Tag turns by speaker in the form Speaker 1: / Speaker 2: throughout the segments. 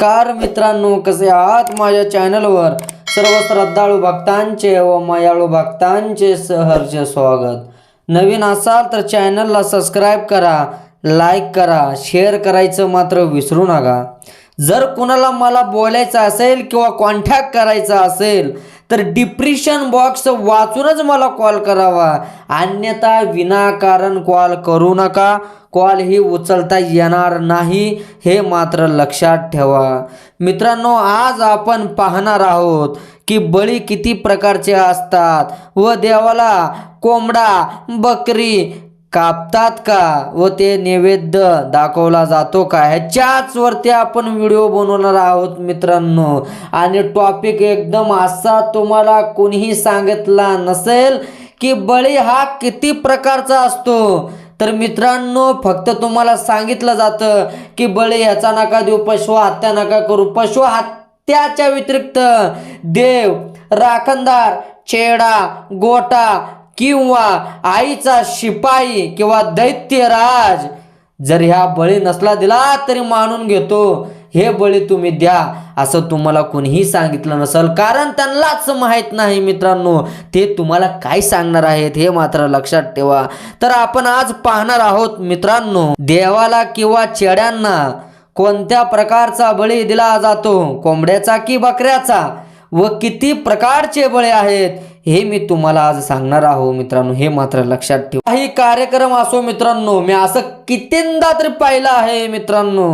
Speaker 1: नमस्कार मित्रांनो कसे आहात माझ्या चॅनलवर? सर्व श्रद्धाळू भक्तांचे व मायाळू भक्तांचे सहर्ष स्वागत. नवीन असाल तर चॅनलला सबस्क्राईब करा लाईक करा शेअर करायचं मात्र विसरू नका. जर कुणाला मला बोलायचं असेल किंवा कॉन्टॅक्ट करायचा असेल तर डिप्रेशन बॉक्स वाचूनच मला कॉल करावा. अन्यथा विनाकारण कॉल करू नका. कॉल ही उचलता येणार नाही हे मात्र लक्षात ठेवा. मित्रांनो आज आपण पाहणार आहोत की बळी किती प्रकारचे असतात व देवाला कोंबडा बकरी कापतात का व ते नैवेद्य दाखवला जातो का? ह्याच्याच वरती आपण व्हिडिओ बनवणार आहोत मित्रांनो. आणि टॉपिक एकदम असा तुम्हाला कोणीही सांगितला नसेल की बळी हा किती प्रकारचा असतो? तर मित्रांनो फक्त तुम्हाला सांगितलं जातं की बळी ह्याचा नका देऊ पशु हत्या नका करू. पशु हत्याच्या व्यतिरिक्त देव राखणदार चेडा गोटा किंवा आईचा शिपाई किंवा दैत्यराज जर ह्या बळी नसला दिला तरी मानून घेतो. हे बळी तुम्ही द्या. असं तुम्हाला कोणीही सांगितलं नसेल. कारण त्यांनाच माहीत नाही मित्रांनो. ते तुम्हाला काय सांगणार आहेत हे मात्र लक्षात ठेवा. तर आपण आज पाहणार आहोत मित्रांनो देवाला किंवा चेड्यांना कोणत्या प्रकारचा बळी दिला जातो? कोंबड्याचा की बकऱ्याचा? व किती प्रकारचे बळे आहेत? हे मी तुम्हाला आज सांगणार आहो मित्रांनो हे मात्र लक्षात ठेवा. काही कार्यक्रम असो मित्रांनो मी असं कितींदा तरी पाहिलं आहे मित्रांनो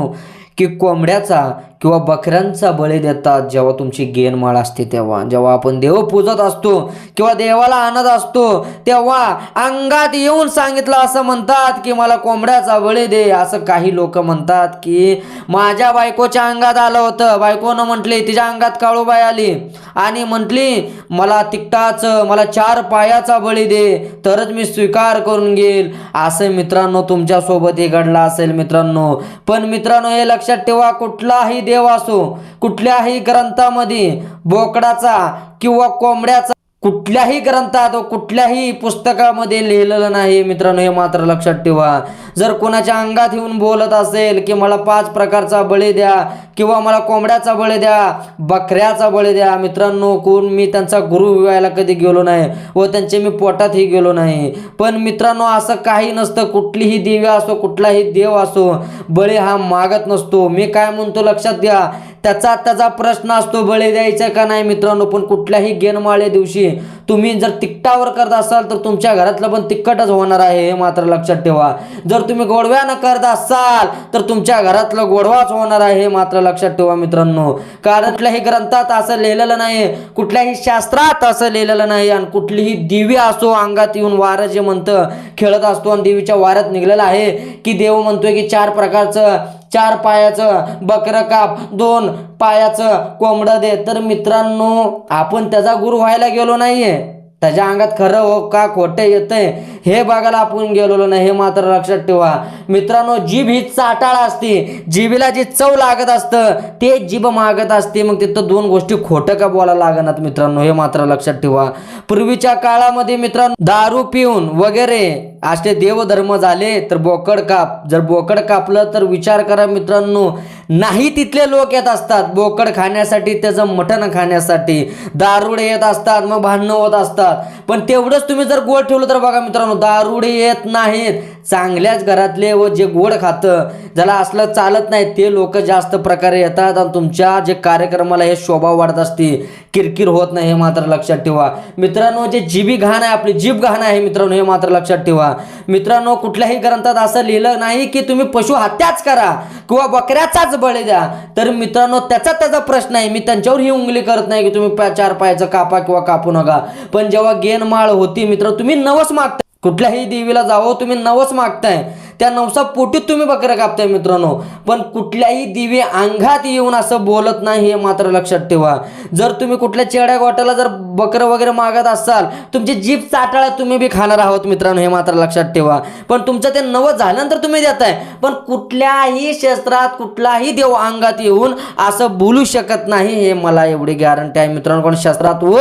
Speaker 1: की कोंबड्याचा किंवा बकऱ्यांचा बळी देतात जेव्हा तुमची गेनमाळ असते तेव्हा. जेव्हा आपण देव पूजत असतो किंवा देवाला आणत असतो तेव्हा अंगात येऊन सांगितलं असं म्हणतात की मला कोंबड्याचा बळी दे. असं काही लोक म्हणतात की माझ्या बायकोच्या अंगात आलं होतं. बायकोनं म्हटली तिच्या अंगात काळूबाई आली. आणि म्हटली मला तिकटाचं मला चार पायाचा बळी दे. तरच मी स्वीकार करून घेईल. असं मित्रांनो तुमच्यासोबत हे घडलं असेल मित्रांनो. पण मित्रांनो हे लक्षात ठेवा कुठलाही देव असो कुठल्याही ग्रंथामध्ये बोकडाचा किंवा कोंबड्याचा कुठल्याही ग्रंथात व कुठल्याही पुस्तकामध्ये लिहिलेलं नाही मित्रांनो हे मात्र लक्षात ठेवा. जर कोणाच्या अंगात येऊन बोलत असेल की मला पाच प्रकारचा बळी द्या किंवा मला कोंबड्याचा बळी द्या बकऱ्याचा बळी द्या मित्रांनो कोण मी त्यांचा गुरु व्हायला कधी गेलो नाही व त्यांचे मी पोटातही गेलो नाही. पण मित्रांनो असं काही नसतं कुठलीही देवी असो कुठलाही देव असो बळी हा मागत नसतो. मी काय म्हणतो लक्षात घ्या त्याचा त्याचा प्रश्न असतो बळी द्यायचा का नाही मित्रांनो? पण कुठल्याही गेनमाळे दिवशी तुम्ही जर तिकटावर करत असाल तर तुमच्या घरातलं पण तिखटच होणार आहे हे मात्र लक्षात ठेवा. जर तुम्ही गोडव्यानं करत असाल तर तुमच्या घरातलं गोडवाच होणार आहे हे मात्र लक्षात ठेवा मित्रांनो. कारण कुठल्याही ग्रंथात असं लिहिलेलं नाही कुठल्याही शास्त्रात असं लिहिलेलं नाही आणि कुठलीही दिवी असो अंगात येऊन वारं जे म्हणतं खेळत असतो आणि देवीच्या वाऱ्यात निघलेलं आहे की देव म्हणतोय की चार प्रकारचं चार पायाचं बकरं काप दोन पायाचं कोंबडं दे. तर मित्रांनो आपण त्याचा गुरु व्हायला गेलो नाहीये. त्याच्या अंगात खरं हो का खोटं येतंय हे बघायला आपण गेलेलो नाही हे मात्र लक्षात ठेवा. मित्रांनो जीभ ही चाटाळ असते. जिभीला जी चव लागत असतं ते जीभ मागत असते. मग तिथं दोन गोष्टी खोटं का बोलायला लागणार मित्रांनो हे मात्र लक्षात ठेवा. पूर्वीच्या काळामध्ये मित्रांनो दारू पिऊन वगैरे असे देवधर्म झाले तर बोकड काप. जर बोकड कापलं तर विचार करा मित्रांनो नाही तिथले लोक येत असतात. बोकड खाण्यासाठी त्याचं मटण खाण्यासाठी. दारुडे येत असतात मग भांडणं होत असतात. पण तेवढंच तुम्ही जर गोड ठेवलं तर बघा मित्रांनो दारुडे येत नाहीत. चांगल्याच घरातले व जे गोड खातं ज्याला असलं चालत नाही ते लोक जास्त प्रकारे येतात आणि तुमच्या जे कार्यक्रमाला हे शोभा वाढत असते. किरकिर होत नाही हे मात्र लक्षात ठेवा. मित्रांनो जे जीबी घाण आहे आपली जीभ घाण आहे मित्रांनो हे मात्र लक्षात ठेवा. मित्रांनो कुठल्याही ग्रंथात असं लिहिलं नाही की तुम्ही पशु हत्याच करा किंवा बकऱ्याचाच बळी द्या. तर मित्रांनो त्याचा त्याचा प्रश्न आहे. मी त्यांच्यावर ही उंगली करत नाही की तुम्ही चार पायाचं कापा किंवा कापू नका. पण जेव्हा गेनमाळ होती मित्र तुम्ही नवस मागता कुठल्याही देवीला जावं तुम्ही नवस मागताय. त्या नवसा पोटीत तुम्ही बकरं कापताय मित्रांनो. पण कुठल्याही दिवे अंगात येऊन असं बोलत नाही हे मात्र लक्षात ठेवा. जर तुम्ही कुठल्या चेड्या गोट्याला जर बकरं वगैरे मागत असाल तुमची जीभ चाटाळा तुम्ही बी खाणार आहोत मित्रांनो हे मात्र लक्षात ठेवा. पण तुमचं ते नवं झाल्यानंतर तुम्ही देताय. पण कुठल्याही शस्त्रात कुठलाही देव अंगात येऊन असं बोलू शकत नाही हे मला एवढी गॅरंटी आहे मित्रांनो. कोण शास्त्रात व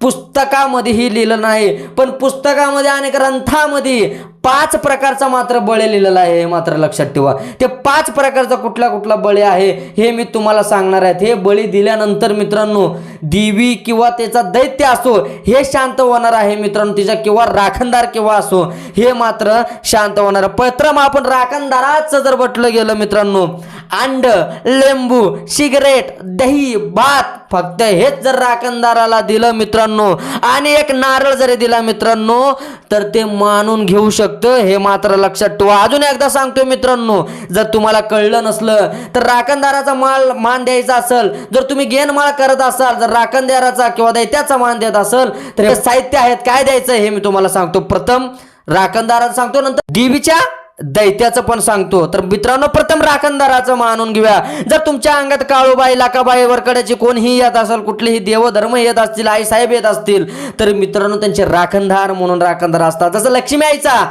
Speaker 1: पुस्तकामध्येही लिहिलं नाही. पण पुस्तकामध्ये आणि ग्रंथामध्ये पाच प्रकारचा मात्र बळी लिहिलेला आहे हे मात्र लक्षात ठेवा. ते पाच प्रकारचा कुठला कुठला बळी आहे हे मी तुम्हाला सांगणार आहेत हे बळी दिल्यानंतर मित्रांनो देवी किंवा त्याचा दैत्य असो हे शांत होणार आहे मित्रांनो तिचा किंवा राखणदार किंवा असो हे मात्र शांत होणार पत्र आपण राखणदाराचं जर म्हटलं गेलं मित्रांनो अंड लिंबू सिगरेट दही भात. फक्त हेच जर राखणदाराला दिलं मित्रांनो आणि एक नारळ जरी दिला मित्रांनो तर ते मानून घेऊ शकतं. हे मात्र लक्षात ठेवा. अजून एकदा सांगतो मित्रांनो जर तुम्हाला कळलं नसलं तर राखणदाराचा माल मान द्यायचा असेल जर तुम्ही गेनमाळ करत असाल जर राखणदाराचा किंवा दैत्याचा मान देत असेल तर हे साहित्य आहेत. काय द्यायचं हे मी तुम्हाला सांगतो. प्रथम राखणदाराचं सांगतो नंतर देवीच्या दैत्याचं पण सांगतो. तर मित्रांनो प्रथम राखणदाराचं मानून घेऊया. जर तुमच्या अंगात काळूबाई लाकाबाई वरकड्याची कोणीही येत असेल कुठलेही देवधर्म येत असतील आई साहेब येत असतील तर मित्रांनो त्यांचे राखणदार म्हणून राखणदार असतात. जसं लक्ष्मी आईचा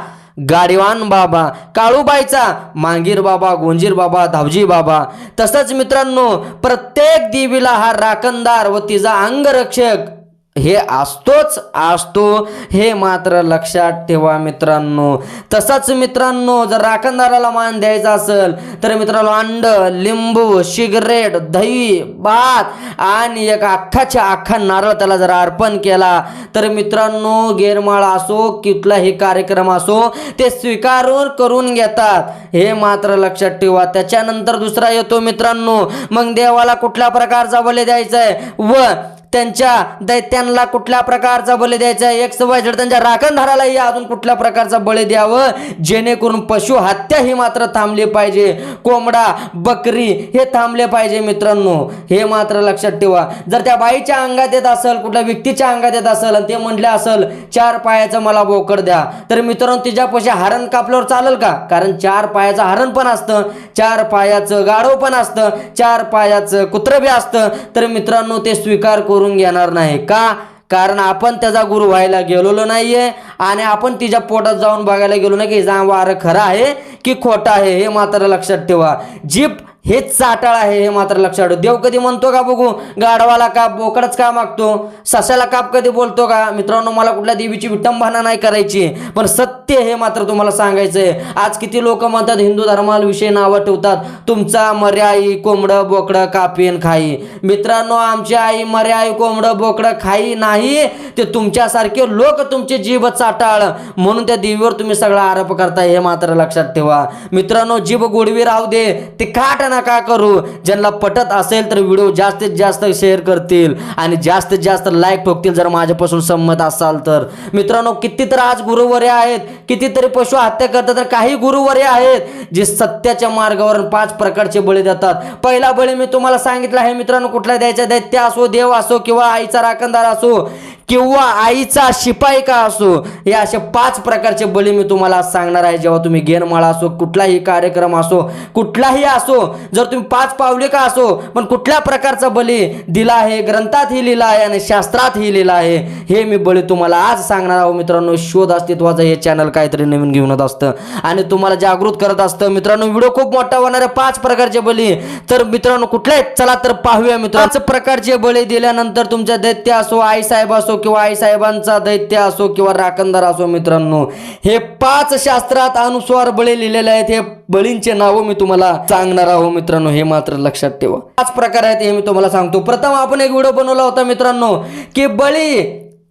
Speaker 1: गाडीवान बाबा काळूबाईचा मांगीर बाबा गोंजीर बाबा धावजी बाबा. तसंच मित्रांनो प्रत्येक देवीला हा राखणदार व तिचा अंगरक्षक हे असतोच असतो हे मात्र लक्षात ठेवा मित्रांनो. तसंच मित्रांनो जर राखणदाराला मान द्यायचा असेल तर मित्रांनो अंड लिंबू सिगरेट दही भात आणि एक अख्खाच्या अख्खा नारळ त्याला जर अर्पण केला तर मित्रांनो गेरमाळ असो कुठलाही कार्यक्रम असो ते स्वीकारून करून घेतात. हे मात्र लक्षात ठेवा. त्याच्यानंतर दुसरा येतो मित्रांनो मग देवाला कुठल्या प्रकारचा बले द्यायचा आहे व त्यांच्या दैत्यांना कुठल्या प्रकारचा बळी द्यायचा? एक सवय त्यांच्या राखणधारालाही अजून कुठल्या प्रकारचा बळी द्यावं? जेणेकरून पशु हत्या ही मात्र थांबली पाहिजे. कोंबडा बकरी हे थांबले पाहिजे मित्रांनो. हे मात्र लक्षात ठेवा. जर त्या बाईच्या अंगात येत असेल कुठल्या व्यक्तीच्या अंगात येत असेल आणि ते म्हटले असेल चार पायाचं मला बोकड द्या. तर मित्रांनो तिच्यापाशी हरण कापल्यावर चालेल का? कारण चार पायाचं हरण पण असतं चार पायाचं गाढव पण असतं चार पायाचं कुत्रं बी असतं. तर मित्रांनो ते स्वीकार करू करून घेणार नाही. का? कारण आपण त्याचा गुरु व्हायला गेलेलो नाहीये आणि आपण तिच्या पोटात जाऊन बघायला गेलो नाही की जा वारं खरं आहे की खोटं आहे हे मात्र लक्षात ठेवा. जीप हेच चाटाळ आहे हे मात्र लक्षात देव कधी म्हणतो का बघू गाढवाला काप बोकडच का मागतो? सशाला काप कधी बोलतो का? मित्रांनो मला कुठल्या देवीची विटंबना नाही करायची. पण सत्य हे मात्र तुम्हाला सांगायचंय. आज किती लोक म्हणतात हिंदू धर्माविषयी नावं ठेवतात. तुमचा मर्याई कोंबडं बोकडं कापीन खाई. मित्रांनो आमची आई मर्याई कोंबडं बोकडं खाई नाही. ते तुमच्यासारखे लोक तुमचे जीभ चाटाळ. म्हणून त्या देवीवर तुम्ही सगळा आरोप करताय हे मात्र लक्षात ठेवा. मित्रांनो जीभ गोडवी राहू दे. ते काट नका करू? ज्यांना पटत असेल तर व्हिडिओ जास्तीत जास्त शेअर करतील आणि जास्तीत जास्त लाईक ठोकतील जर माझ्यापासून संमत असाल तर. मित्रांनो किती तर आज गुरुवरे आहेत कितीतरी पशु हत्या करतात तर काही गुरुवरे आहेत जे सत्याच्या मार्गावर पाच प्रकारचे बळी देतात. पहिला बळी मी तुम्हाला सांगितलं आहे मित्रांनो कुठला द्यायचा? दैत्य असो देव असो किंवा आईचा राखणदार असो. किंवा आईचा शिपाई का असो हे अशा पाच प्रकारचे बळी मी तुम्हाला सांगणार आहे. जेव्हा तुम्ही गेनमाळा असो कुठलाही कार्यक्रम असो कुठलाही असो जर तुम्ही पाच पावले का असो पण कुठल्या प्रकारचा बली दिला आहे ग्रंथात ही लिहिला आहे आणि शास्त्रात ही लिहिला आहे हे मी बळी तुम्हाला आज सांगणार आहोत मित्रांनो शोध अस्तित्वाचं हे चॅनल काहीतरी नवीन घेऊन येत असतं. आणि तुम्हाला जागृत करत असतं. मित्रांनो व्हिडिओ खूप मोठा होणार आहे पाच प्रकारचे बली तर मित्रांनो कुठले चला तर पाहूया मित्रांचं प्रकारचे बळी दिल्यानंतर तुमच्या दैत्य असो आई साहेब असो किंवा आईसाहेबांचा दैत्य असो किंवा राखणदार असो मित्रांनो हे पाच शास्त्रात अनुस्वार बळी लिहिलेले आहेत. हे बळींचे नावं मी तुम्हाला सांगणार आहो मित्रांनो हे मात्र लक्षात ठेवा. पाच प्रकार आहेत हे मी तुम्हाला सांगतो. प्रथम आपण एक व्हिडिओ बनवला होता मित्रांनो की बळी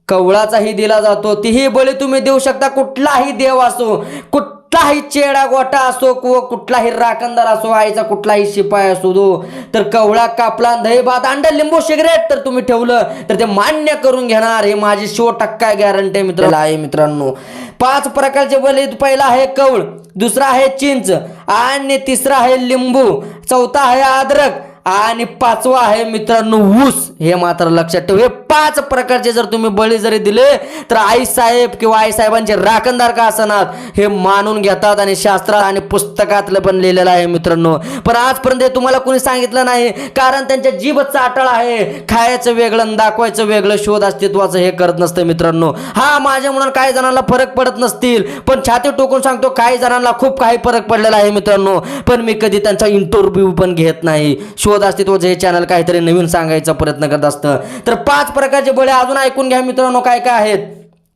Speaker 1: कवळाचाही दिला जातो. तीही बळी तुम्ही देऊ शकता. कुठलाही देव असो कुठ कुठलाही चेडा गोटा असो किंवा कुठलाही राखणदार असो आईचा कुठलाही शिपाई असो दो तर कवळा कापला दही भात अंड लिंबू सिगरेट तर तुम्ही ठेवलं तर ते मान्य करून घेणार. हे माझी शो टक्का गॅरंटी आहे मित्र आहे मित्रांनो. पाच प्रकारचे बळी पहिला आहे कवळ दुसरा आहे चिंच आणि तिसरा आहे लिंबू चौथा आहे अद्रक आणि पाचवा आहे मित्रांनो ऊस. हे मात्र लक्षात ठेव हे पाच प्रकारचे जर तुम्ही बळी जरी दिले तर आई साहेब किंवा आई साहेबांचे राखणदार का असणार? हे मानून घेतात आणि शास्त्रात आणि पुस्तकातलं पण लिहिलेलं आहे मित्रांनो. पण आजपर्यंत हे तुम्हाला कोणी सांगितलं नाही कारण त्यांच्या जीभ चाटळ आहे. खायचं वेगळं दाखवायचं वेगळं शोध अस्तित्वाचं हे करत नसतं मित्रांनो. हा माझ्या म्हणून काही जणांना फरक पडत नसतील पण छाती टोकून सांगतो काही जणांना खूप काही फरक पडलेला आहे मित्रांनो. पण मी कधी त्यांचा इंटरव्ह्यू पण घेत नाही. शोध अस्तित्वाचं हे चॅनल काहीतरी नवीन सांगायचा प्रयत्न करत असतं. तर पाच प्रकारचे बळे अजून ऐकून घ्या मित्रांनो काय काय आहेत.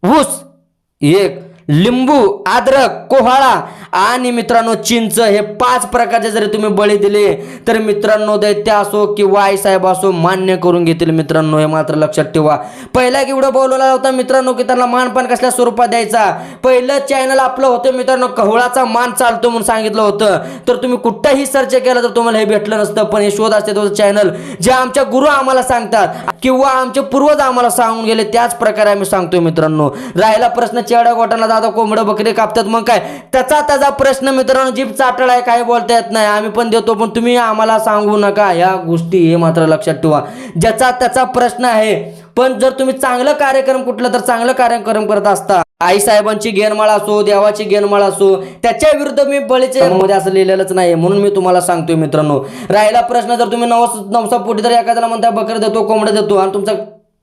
Speaker 1: ऊस एक लिंबू आद्रक कोहाळा आणि मित्रांनो चिंच हे पाच प्रकारचे जरी तुम्ही बळी दिले तर मित्रांनो दैत्य असो किंवा आई साहेब असो मान्य करून घेतील मित्रांनो हे मात्र लक्षात ठेवा. पहिला एवढं बोलवला होता मित्रांनो की त्यांना मानपान कसल्या स्वरूपात द्यायचा? पहिलं चॅनल आपलं होतं मित्रांनो कवळाचा मान चालतो म्हणून सांगितलं होतं. तर तुम्ही कुठंही सर्च केलं तर तुम्हाला हे भेटलं नसतं पण हे शोध असते तो चॅनल जे आमच्या गुरु आम्हाला सांगतात किंवा आमचे पूर्वज आम्हाला सांगून गेले त्याच प्रकारे आम्ही सांगतोय मित्रांनो. राहिला प्रश्न चेडा गोटाला दादा कोंबडं बकरी कापतात मग काय? त्याचा त्याचा प्रश्न मित्रांनो जीभ चाटळ आहे काय बोलता येत नाही. आम्ही पण देतो पण तुम्ही आम्हाला सांगू नका. या गोष्टी हे मात्र लक्षात ठेवा. ज्याचा त्याचा प्रश्न आहे. पण जर तुम्ही चांगलं कार्यक्रम कुठलं तर चांगलं कार्यक्रम करत असता. आई साहेबांची गेनमाळ असो देवाची गेनमाळ असो त्याच्या विरुद्ध मी बळीचे मध्ये असं लिहिलेलंच नाही म्हणून मी तुम्हाला सांगतोय मित्रांनो. राहिला प्रश्न जर तुम्ही नवस नवसा पोटी जर एखाद्याला म्हणता बकर देतो कोंबडा देतो आणि तुमचा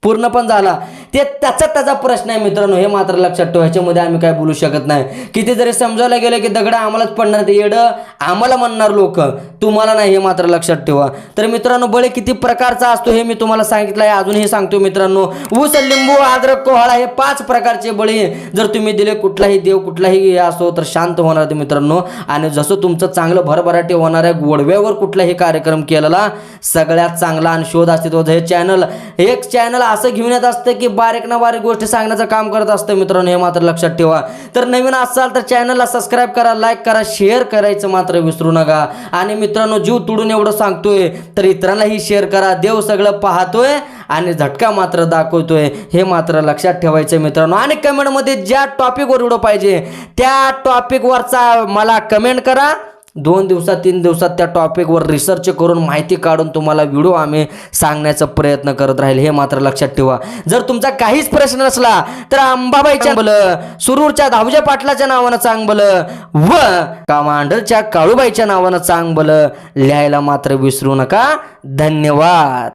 Speaker 1: पूर्ण पण झाला. ते त्याचा त्याचा प्रश्न आहे मित्रांनो हे मात्र लक्षात ठेवा. ह्याच्यामध्ये आम्ही काय बोलू शकत नाही. किती जरी समजायला गेलं की दगड आम्हालाच पडणार ते येडं आम्हाला म्हणणार लोक. तुम्हाला नाही हे मात्र लक्षात ठेवा. तर मित्रांनो बळे किती प्रकारचा असतो हे मी तुम्हाला सांगितलं आहे अजूनही सांगतो मित्रांनो. ऊस लिंबू अद्रक कोहळा हे पाच प्रकारचे बळी जर तुम्ही दिले कुठलाही देव कुठलाही हे असो तर शांत होणार ते मित्रांनो. आणि जसं तुमचं चांगलं भरभराटे होणार आहे गोडव्यावर कुठलाही कार्यक्रम केलेला सगळ्यात चांगला आणि शोध असते तो हे चॅनल एक चॅनल असं घेऊन येत असतं की बारीक ना बारीक गोष्टी सांगण्याचं काम करत असतं मित्रांनो हे मात्र लक्षात ठेवा. तर नवीन असाल तर चॅनलला सबस्क्राईब करा लाईक करा शेअर करायचं मात्र विसरू नका. आणि मित्रांनो जीव तुडून एवढं सांगतोय तर इतरांनाही शेअर करा. देव सगळं पाहतोय आणि झटका मात्र दाखवतोय हे मात्र लक्षात ठेवायचं मित्रांनो. आणि कमेंटमध्ये ज्या टॉपिकवर व्हिडिओ पाहिजे त्या टॉपिकवरचा मला कमेंट करा. दोन दिवसात तीन दिवसात त्या टॉपिकवर रिसर्च करून माहिती काढून तुम्हाला व्हिडिओ आम्ही सांगण्याचा प्रयत्न करत राहील. हे मात्र लक्षात ठेवा. जर तुमचा काहीच प्रश्न नसला तर अंबाबाईच्या भलं सुरूरच्या धावजे पाटलाच्या नावानं चांग भलं व कमांडरच्या काळूबाईच्या नावानं चांग भलं लिहायला मात्र विसरू नका. धन्यवाद.